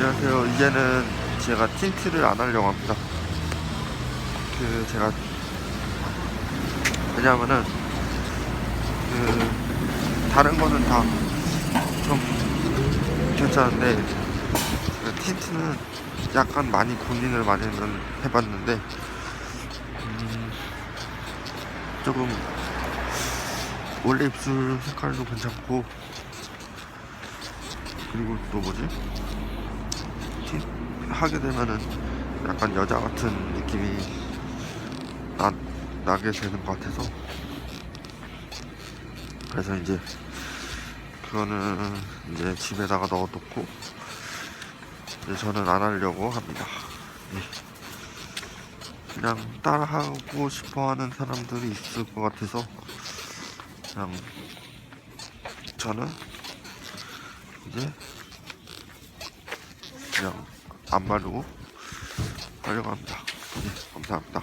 안녕하세요. 이제는 제가 틴트를 안 하려고 합니다. 그 제가 왜냐면은 그 다른 거는 다 좀 괜찮은데 그 틴트는 약간 많이 고민을 많이 해봤는데 음, 조금 원래 입술 색깔도 괜찮고 그리고 또 뭐지? 틴 하게 되면은 약간 여자 같은 느낌이 나, 나게 되는 것 같아서 그래서 이제 그거는 이제 집에다가 넣어놓고 이제 저는 안 하려고 합니다. 예. 그냥 따라하고 싶어하는 사람들이 있을 것 같아서 그냥 저는 이제 그냥 안 바르고 하려고 합니다. 예, 감사합니다.